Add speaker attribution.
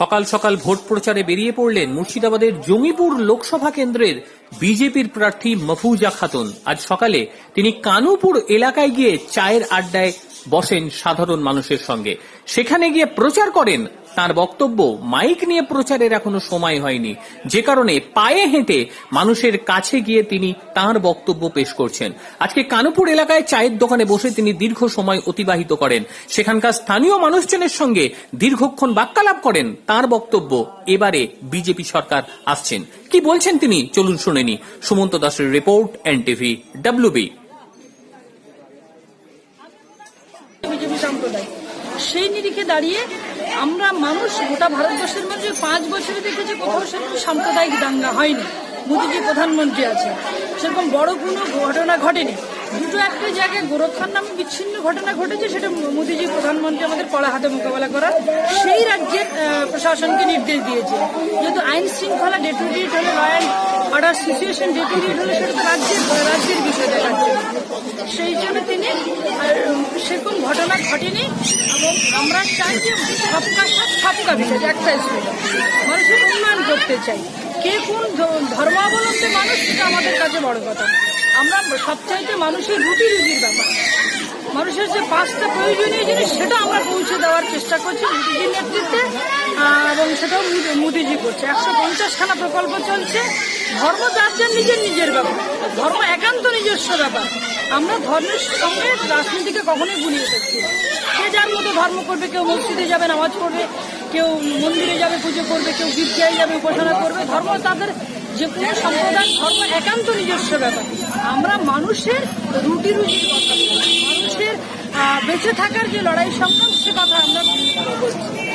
Speaker 1: সকাল সকাল ভোট প্রচারে বেরিয়ে পড়লেন মুর্শিদাবাদের জঙ্গিপুর লোকসভা কেন্দ্রের বিজেপির প্রার্থী মফুজা খাতুন। আজ সকালে তিনি কানুপুর এলাকায় গিয়ে চায়ের আড্ডায় বসেন সাধারণ মানুষের সঙ্গে। সেখানে গিয়ে প্রচার করেন তার বক্তব্য মাইক নিয়ে প্রচারের এখনও সময় হয়নি। যে কারণে পায়ে হেঁটে মানুষের কাছে গিয়ে তিনি তার বক্তব্য পেশ করছেন। আজকে কানুপুর এলাকায় চায়ের দোকানে বসে তিনি দীর্ঘ সময় অতিবাহিত করেন। সেখানকার স্থানীয় মানুষজনের সঙ্গে দীর্ঘক্ষণ বাক্যালাপ করেন। তার বক্তব্য এবারে বিজেপি সরকার আসছেন। কি বলছেন তিনি? চলুন শুনেনি সুমন্ত দাসের রিপোর্ট, এনটিভি ডাব্লিউবি
Speaker 2: সেই নিরিখে দাঁড়িয়ে আমরা মানুষ গোটা ভারতবর্ষের মধ্যে পাঁচ বছরে দেখেছি কোথাও সেরকম সাম্প্রদায়িক দাঙ্গা হয়নি। মোদীজি প্রধানমন্ত্রী আছে সেরকম বড় কোনো ঘটনা ঘটেনি। দুটো একটা জায়গায় গোরক্ষার নামে বিচ্ছিন্ন ঘটনা ঘটেছে, সেটা মোদীজি প্রধানমন্ত্রী আমাদের কড়া হাতে মোকাবেলা করার। সেই রাজ্যের প্রশাসনকে নির্দেশ দিয়েছে। যেহেতু আইন শৃঙ্খলা ডেটুরিয়েট হলে law and order situation deteriorate হলে, সেটা তো রাজ্যের রাজ্যের বিষয় দেখার জন্য সেই জন্য তিনি আহ, সেরকম ঘটনা ঘটেনি এবং আমরা চাই যে সবকা সাথ সবকা বিষয় একটা স্লোগান মানুষের উন্নয়ন করতে চাই। কে কোন ধর্মাবলম্বী মানুষ সেটা আমাদের কাছে বড় কথা। আমরা সবচাইতে মানুষের রুটি রুজির ব্যাপার। মানুষের যে পাঁচটা প্রয়োজনীয় জিনিস সেটা আমরা পৌঁছে দেওয়ার চেষ্টা করছি মোদিজির নেতৃত্বে এবং সেটাও মোদি- মোদিজি করছে। একশো পঞ্চাশখানা প্রকল্প চলছে। ধর্ম যার নিজের নিজের ব্যাপার। ধর্ম একান্ত নিজস্ব ব্যাপার। আমরা ধর্মের সঙ্গে রাজনীতিকে কখনোই গুলিয়ে না। যে যার মতো ধর্ম করবে, কেউ মসজিদে যাবে, নামাজ পড়বে, কেউ মন্দিরে যাবে, পুজো করবে, কেউ গির্জায় যাবে, উপাসনা করবে। ধর্ম তাদের যে কোনো সম্প্রদায়, ধর্ম একান্ত নিজস্ব ব্যাপার। আমরা মানুষের রুটি রুজির কথা মানুষের বেঁচে থাকার যে লড়াই সংগ্রাম, সে কথা আমরা করছি